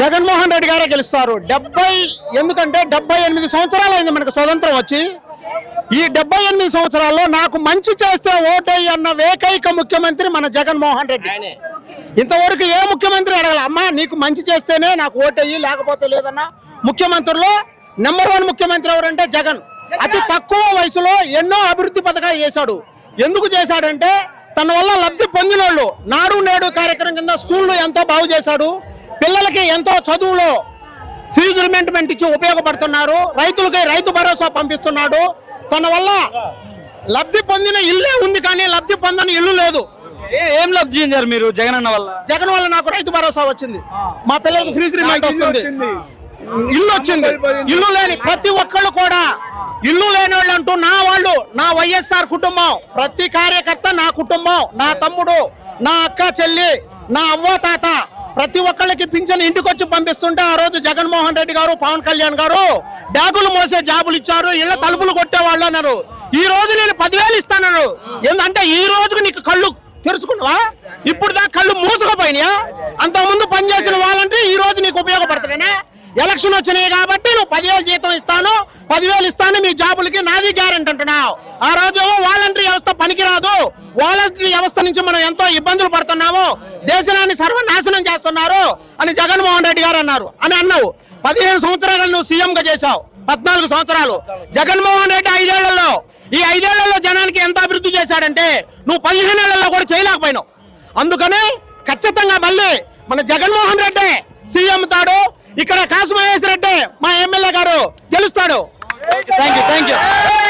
జగన్మోహన్ రెడ్డి గారే గెలుస్తారు. డెబ్బై ఎందుకంటే డెబ్బై ఎనిమిది సంవత్సరాలు అయింది మనకు స్వతంత్రం వచ్చి. ఈ డెబ్బై ఎనిమిది సంవత్సరాల్లో నాకు మంచి చేస్తే ఓటేయి అన్న ఏకైక ముఖ్యమంత్రి మన జగన్మోహన్ రెడ్డి. ఇంతవరకు ఏ ముఖ్యమంత్రి అడగాలి అమ్మా నీకు మంచి చేస్తేనే నాకు ఓటేయి లేకపోతే లేదన్న. ముఖ్యమంత్రుల్లో నెంబర్ వన్ ముఖ్యమంత్రి ఎవరంటే జగన్. అతి తక్కువ వయసులో ఎన్నో అభివృద్ధి పథకాలు చేశాడు. ఎందుకు చేశాడంటే తన వల్ల లబ్ధి పొందిన వాళ్ళు నాడు నేడు కార్యక్రమం కింద స్కూళ్ళు ఎంతో బాగు చేశాడు. పిల్లలకి ఎంతో చదువులో ఫీజు రిమెంట్మెంట్ ఇచ్చి ఉపయోగపడుతున్నారు. రైతులకి రైతు భరోసా పంపిస్తున్నాడు. తన వల్ల లబ్ధి పొందిన ఇల్లే ఉంది కానీ లబ్ధి పొందని ఇల్లు లేదు. ఏ- ఏం లబ్ధి చెందారు మీరు జగన్ అన్న వల్ల? జగన్ వల్ల నాకు రైతు భరోసా వచ్చింది. మా పిల్లలకు ఫీజు రిమెంట్ వస్తుంది. ఇల్లు వచ్చింది. ఇల్లు లేని ప్రతి ఒక్కళ్ళు కూడా ఇల్లు లేని వాళ్ళు అంటూ నా వాళ్ళు నా వైఎస్ఆర్ కుటుంబం ప్రతి కార్యకర్త నా కుటుంబం నా తమ్ముడు నా అక్క చెల్లి నా అవ్వ తాత ప్రతి ఒక్కళ్ళకి పింఛన్ ఇంటికొచ్చి పంపిస్తుంటే ఆ రోజు జగన్మోహన్ రెడ్డి గారు పవన్ కళ్యాణ్ గారు బ్యాగులు మోసే జాబులు ఇచ్చారు ఇళ్ళ తలుపులు కొట్టే వాళ్ళు అన్నారు. ఈ రోజు నేను పదివేలు ఇస్తానన్నారు. ఎందుకంటే ఈ రోజుకు నీకు కళ్ళు తెరుచుకున్నావా? ఇప్పుడు దా కళ్ళు మూసుకుపోయినాయా? అంత ముందు పనిచేసిన వాళ్ళంటే ఈ రోజు నీకు ఉపయోగపడుతుందనే ఎలక్షన్ వచ్చినాయి కాబట్టి నువ్వు పదివేలు జీతం ఇస్తాను పదివేలు ఇస్తాను మీ జాబులకి నాది గ్యారెంటీ అంటున్నావు. ఆ రోజు వాలంటరీ వ్యవస్థ పనికిరాదు. వాలంటరీ వ్యవస్థ నుంచి మనం ఎంతో ఇబ్బందులు పడుతున్నాము. దేశాన్ని సర్వనాశనం చేస్తున్నారు అని జగన్మోహన్ రెడ్డి గారు అన్నారు. అని అన్నావు. పదిహేను సంవత్సరాలు నువ్వు సీఎం గా చేశావు. పద్నాలుగు సంవత్సరాలు. జగన్మోహన్ రెడ్డి ఐదేళ్ళలో ఈ ఐదేళ్ళలో జనానికి ఎంత అభివృద్ధి చేశాడంటే నువ్వు పదిహేనేళ్ళలో కూడా చేయలేకపోయినావు. అందుకని ఖచ్చితంగా మళ్ళీ మన జగన్మోహన్ రెడ్డి సీఎం తాడు ఇక్కడ కాసు మహేష్ రెడ్డి మా ఎమ్మెల్యే గారు గెలుస్తాడు. Thank you thank you